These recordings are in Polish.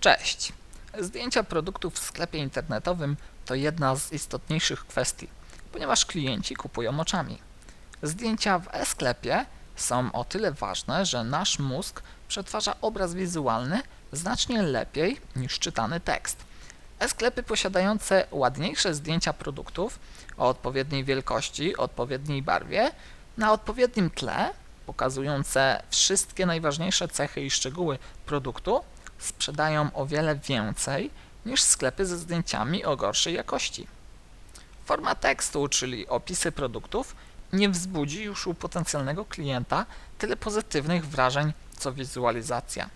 Cześć! Zdjęcia produktów w sklepie internetowym to jedna z istotniejszych kwestii, ponieważ klienci kupują oczami. Zdjęcia w e-sklepie są o tyle ważne, że nasz mózg przetwarza obraz wizualny znacznie lepiej niż czytany tekst. E-sklepy posiadające ładniejsze zdjęcia produktów o odpowiedniej wielkości, odpowiedniej barwie, na odpowiednim tle, pokazujące wszystkie najważniejsze cechy i szczegóły produktu, sprzedają o wiele więcej niż sklepy ze zdjęciami o gorszej jakości. Forma tekstu, czyli opisy produktów, nie wzbudzi już u potencjalnego klienta tyle pozytywnych wrażeń co wizualizacja.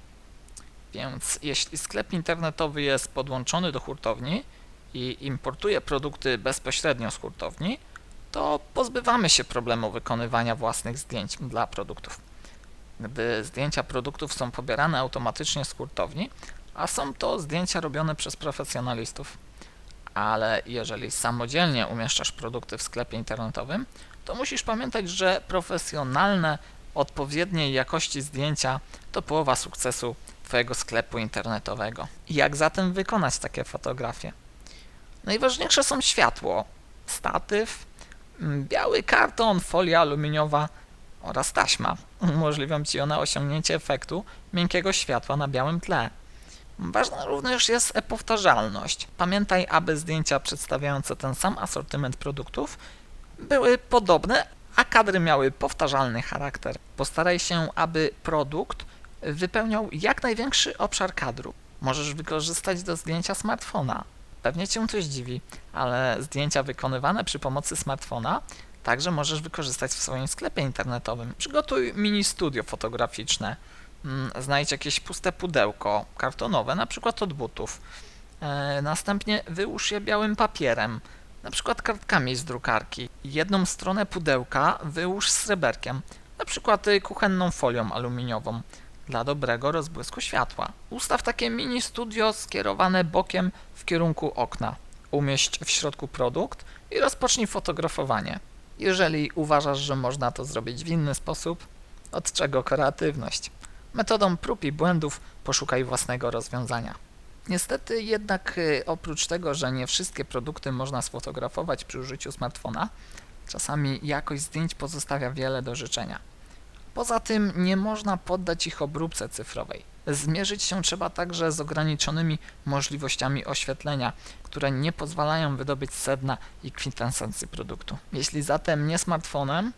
Więc jeśli sklep internetowy jest podłączony do hurtowni i importuje produkty bezpośrednio z hurtowni, to pozbywamy się problemu wykonywania własnych zdjęć dla produktów. Zdjęcia produktów są pobierane automatycznie z hurtowni, a są to zdjęcia robione przez profesjonalistów. Ale jeżeli samodzielnie umieszczasz produkty w sklepie internetowym, to musisz pamiętać, że profesjonalne, odpowiedniej jakości zdjęcia to połowa sukcesu Twojego sklepu internetowego. Jak zatem wykonać takie fotografie? Najważniejsze są światło, statyw, mm, biały karton, folia aluminiowa oraz taśma. Umożliwią Ci one osiągnięcie efektu miękkiego światła na białym tle. Ważna również jest powtarzalność. Pamiętaj, aby zdjęcia przedstawiające ten sam asortyment produktów były podobne, a kadry miały powtarzalny charakter. Postaraj się, aby produkt wypełniał jak największy obszar kadru. Możesz wykorzystać do zdjęcia smartfona. Pewnie Cię to zdziwi, ale zdjęcia wykonywane przy pomocy smartfona także możesz wykorzystać w swoim sklepie internetowym. Przygotuj mini studio fotograficzne. Mm, Znajdź jakieś puste pudełko kartonowe, na przykład od butów. E, Następnie wyłóż je białym papierem, na przykład kartkami z drukarki. Jedną stronę pudełka wyłóż sreberkiem, na przykład y, kuchenną folią aluminiową dla dobrego rozbłysku światła. Ustaw takie mini studio skierowane bokiem w kierunku okna. Umieść w środku produkt i rozpocznij fotografowanie. Jeżeli uważasz, że można to zrobić w inny sposób, od czego kreatywność? Metodą prób i błędów poszukaj własnego rozwiązania. Niestety jednak y, oprócz tego, że nie wszystkie produkty można sfotografować przy użyciu smartfona, czasami jakość zdjęć pozostawia wiele do życzenia. Poza tym nie można poddać ich obróbce cyfrowej. Zmierzyć się trzeba także z ograniczonymi możliwościami oświetlenia, które nie pozwalają wydobyć sedna i kwintesencji produktu. Jeśli zatem nie smartfonem,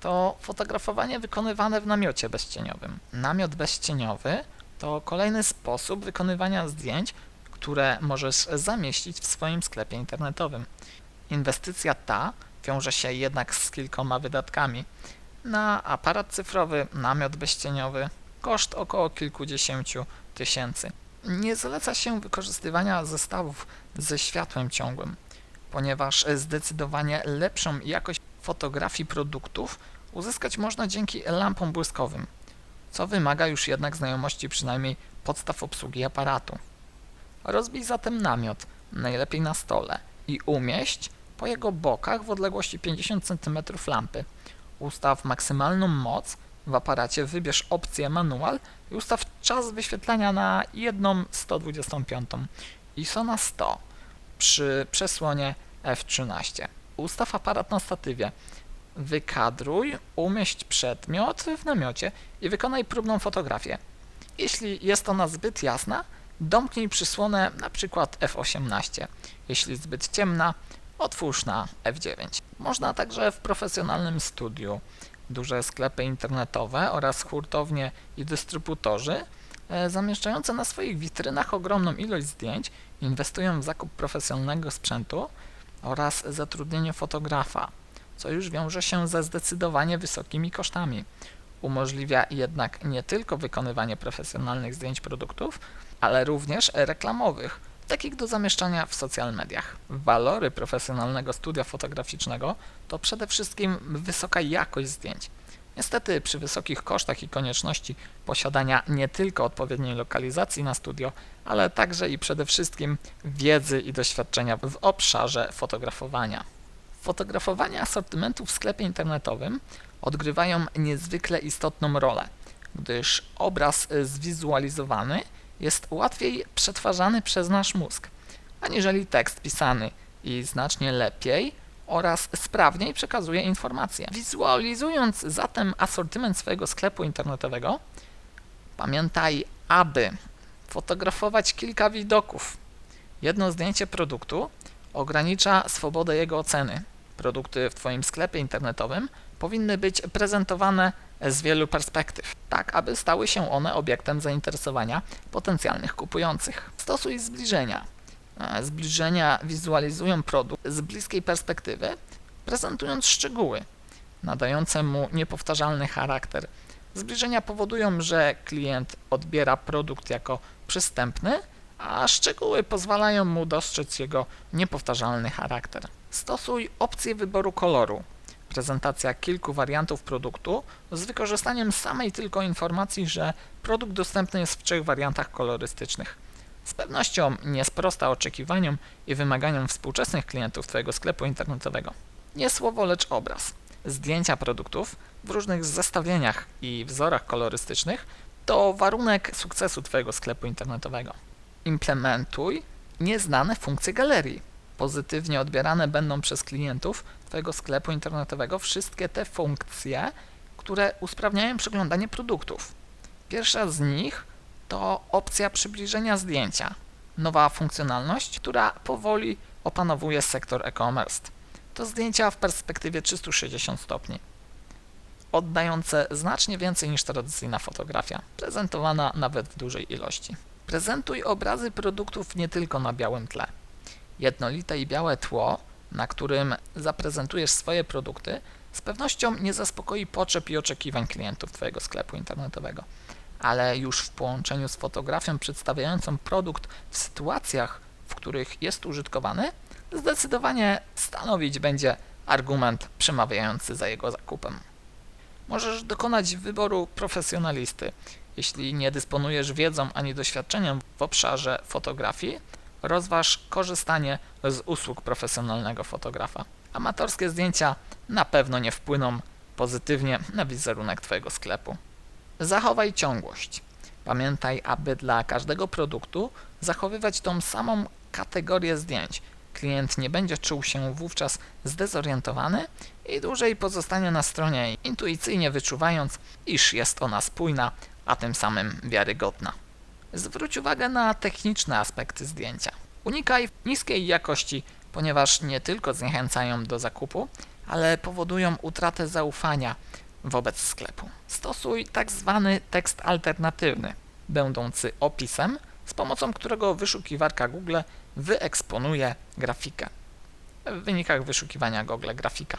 to fotografowanie wykonywane w namiocie bezcieniowym. Namiot bezcieniowy to kolejny sposób wykonywania zdjęć, które możesz zamieścić w swoim sklepie internetowym. Inwestycja ta wiąże się jednak z kilkoma wydatkami. Na aparat cyfrowy, namiot bezcieniowy, koszt około kilkudziesięciu tysięcy. Nie zaleca się wykorzystywania zestawów ze światłem ciągłym, ponieważ zdecydowanie lepszą jakość fotografii produktów uzyskać można dzięki lampom błyskowym, co wymaga już jednak znajomości przynajmniej podstaw obsługi aparatu. Rozbij zatem namiot, najlepiej na stole, i umieść po jego bokach w odległości 50 cm lampy. Ustaw maksymalną moc w aparacie, wybierz opcję manual i ustaw czas wyświetlania na 1,125 ISO na 100 przy przesłonie f13. Ustaw aparat na statywie. Wykadruj, umieść przedmiot w namiocie i wykonaj próbną fotografię. Jeśli jest ona zbyt jasna, domknij przysłonę przykład f18. Jeśli zbyt ciemna, otwórz na f9. Można także w profesjonalnym studiu. Duże sklepy internetowe oraz hurtownie i dystrybutorzy e, zamieszczające na swoich witrynach ogromną ilość zdjęć inwestują w zakup profesjonalnego sprzętu oraz zatrudnienie fotografa, co już wiąże się ze zdecydowanie wysokimi kosztami. Umożliwia jednak nie tylko wykonywanie profesjonalnych zdjęć produktów, ale również reklamowych, takich do zamieszczania w social mediach. Walory profesjonalnego studia fotograficznego to przede wszystkim wysoka jakość zdjęć. Niestety przy wysokich kosztach i konieczności posiadania nie tylko odpowiedniej lokalizacji na studio, ale także i przede wszystkim wiedzy i doświadczenia w obszarze fotografowania. Fotografowanie asortymentu w sklepie internetowym odgrywają niezwykle istotną rolę, gdyż obraz zwizualizowany jest łatwiej przetwarzany przez nasz mózg, aniżeli tekst pisany i znacznie lepiej oraz sprawniej przekazuje informacje. Wizualizując zatem asortyment swojego sklepu internetowego, pamiętaj, aby fotografować kilka widoków. Jedno zdjęcie produktu ogranicza swobodę jego oceny. Produkty w Twoim sklepie internetowym powinny być prezentowane z wielu perspektyw, tak aby stały się one obiektem zainteresowania potencjalnych kupujących. Stosuj zbliżenia. E, Zbliżenia wizualizują produkt z bliskiej perspektywy, prezentując szczegóły, nadające mu niepowtarzalny charakter. Zbliżenia powodują, że klient odbiera produkt jako przystępny, a szczegóły pozwalają mu dostrzec jego niepowtarzalny charakter. Stosuj opcję wyboru koloru. Prezentacja kilku wariantów produktu z wykorzystaniem samej tylko informacji, że produkt dostępny jest w trzech wariantach kolorystycznych. Z pewnością nie sprosta oczekiwaniom i wymaganiom współczesnych klientów Twojego sklepu internetowego. Nie słowo, lecz obraz. Zdjęcia produktów w różnych zestawieniach i wzorach kolorystycznych to warunek sukcesu Twojego sklepu internetowego. Implementuj nieznane funkcje galerii. Pozytywnie odbierane będą przez klientów Twojego sklepu internetowego wszystkie te funkcje, które usprawniają przeglądanie produktów. Pierwsza z nich to opcja przybliżenia zdjęcia. Nowa funkcjonalność, która powoli opanowuje sektor e-commerce. To zdjęcia w perspektywie 360 stopni, oddające znacznie więcej niż tradycyjna fotografia, prezentowana nawet w dużej ilości. Prezentuj obrazy produktów nie tylko na białym tle. Jednolite i białe tło, na którym zaprezentujesz swoje produkty, z pewnością nie zaspokoi potrzeb i oczekiwań klientów Twojego sklepu internetowego, ale już w połączeniu z fotografią przedstawiającą produkt w sytuacjach, w których jest użytkowany, zdecydowanie stanowić będzie argument przemawiający za jego zakupem. Możesz dokonać wyboru profesjonalisty. Jeśli nie dysponujesz wiedzą ani doświadczeniem w obszarze fotografii, rozważ korzystanie z usług profesjonalnego fotografa. Amatorskie zdjęcia na pewno nie wpłyną pozytywnie na wizerunek Twojego sklepu. Zachowaj ciągłość. Pamiętaj, aby dla każdego produktu zachowywać tą samą kategorię zdjęć. Klient nie będzie czuł się wówczas zdezorientowany i dłużej pozostanie na stronie, intuicyjnie wyczuwając, iż jest ona spójna, a tym samym wiarygodna. Zwróć uwagę na techniczne aspekty zdjęcia. Unikaj niskiej jakości, ponieważ nie tylko zniechęcają do zakupu, ale powodują utratę zaufania wobec sklepu. Stosuj tak zwany tekst alternatywny, będący opisem, z pomocą którego wyszukiwarka Google wyeksponuje grafikę. W wynikach wyszukiwania Google grafika.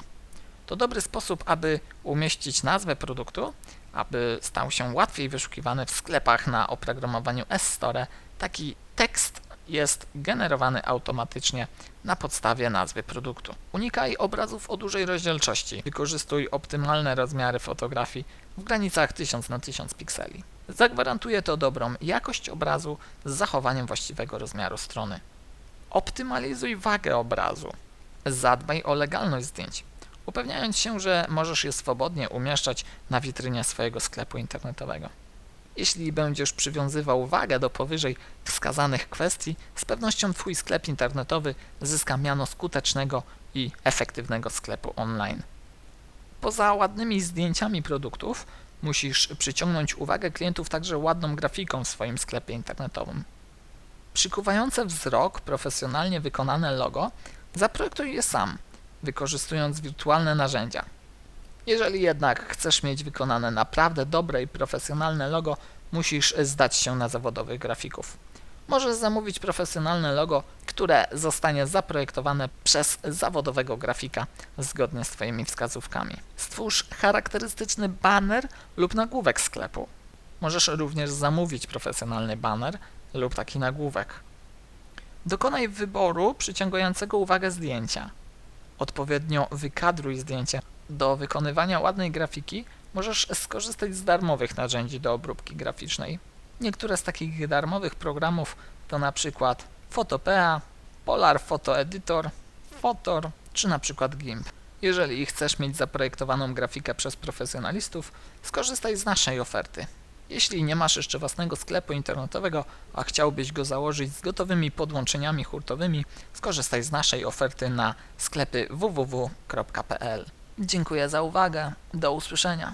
To dobry sposób, aby umieścić nazwę produktu, aby stał się łatwiej wyszukiwany w sklepach na oprogramowaniu S-Store. Taki tekst jest generowany automatycznie na podstawie nazwy produktu. Unikaj obrazów o dużej rozdzielczości. Wykorzystuj optymalne rozmiary fotografii w granicach 1000 na 1000 pikseli. Zagwarantuje to dobrą jakość obrazu z zachowaniem właściwego rozmiaru strony. Optymalizuj wagę obrazu. Zadbaj o legalność zdjęć, upewniając się, że możesz je swobodnie umieszczać na witrynie swojego sklepu internetowego. Jeśli będziesz przywiązywał wagę do powyżej wskazanych kwestii, z pewnością Twój sklep internetowy zyska miano skutecznego i efektywnego sklepu online. Poza ładnymi zdjęciami produktów, musisz przyciągnąć uwagę klientów także ładną grafiką w swoim sklepie internetowym. Przykuwające wzrok, profesjonalnie wykonane logo zaprojektuj je sam, wykorzystując wirtualne narzędzia. Jeżeli jednak chcesz mieć wykonane naprawdę dobre i profesjonalne logo, musisz zdać się na zawodowych grafików. Możesz zamówić profesjonalne logo, które zostanie zaprojektowane przez zawodowego grafika zgodnie z Twoimi wskazówkami. Stwórz charakterystyczny banner lub nagłówek sklepu. Możesz również zamówić profesjonalny banner lub taki nagłówek. Dokonaj wyboru przyciągającego uwagę zdjęcia. Odpowiednio wykadruj zdjęcie. Do wykonywania ładnej grafiki możesz skorzystać z darmowych narzędzi do obróbki graficznej. Niektóre z takich darmowych programów to na przykład Photopea, Polar Photo Editor, Photor czy na przykład GIMP. Jeżeli chcesz mieć zaprojektowaną grafikę przez profesjonalistów, skorzystaj z naszej oferty. Jeśli nie masz jeszcze własnego sklepu internetowego, a chciałbyś go założyć z gotowymi podłączeniami hurtowymi, skorzystaj z naszej oferty na sklepy www.pl. Dziękuję za uwagę. Do usłyszenia.